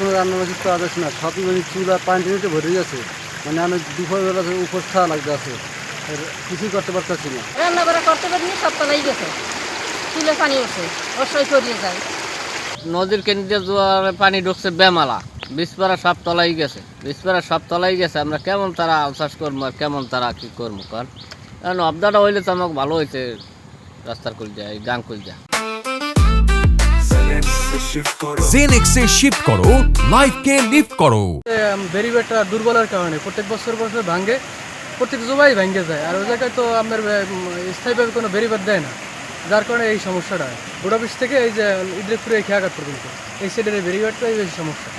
ওষুধ পাওয়া যাচ্ছে না সবই মানে চুলা পানি টেনিতে ভরে গেছে। মানে আমি দুপুরবেলা থেকে উপোস খাওয়া লাগতে আছে আর কিছুই করতে পারতেছি না। রান্না করা করতে পারিনি সব তলাই গেছে। চুলে পানি উঠছে অসহ্য করিয়ে যায়। নদীর কেন্দ্রে জোয়ারে পানি ঢুকছে বেমালা। বিসপাড়া সব তলাই গেছে। বিসপাড়া সব তলাই গেছে আমরা কেমন তারা আলসাস করব আর কেমন তারা কি করব কারণ? কারণ অবদাটা হইলে তো আমাকে ভালো হয়েছে রাস্তার কুলজা এই গাং কুলজা জেনেক্সে শিফট করো। লাইফকে লিফট করো ব্যারিবেডটা দুর্বলের কারণে প্রত্যেক বছর বছর ভাঙে প্রত্যেক জবাই ভাঙে যায়। আর ওই জায়গায় তো আপনার স্থায়ীভাবে কোনো ব্যারিবেড দেয় না। যার কারণে এই সমস্যাটা হয়। অফিস থেকে এই যে ইদ্রিকপুরে এই খেয়াঘাট পর্যন্ত। এই সাইডের এই বেশি সমস্যা।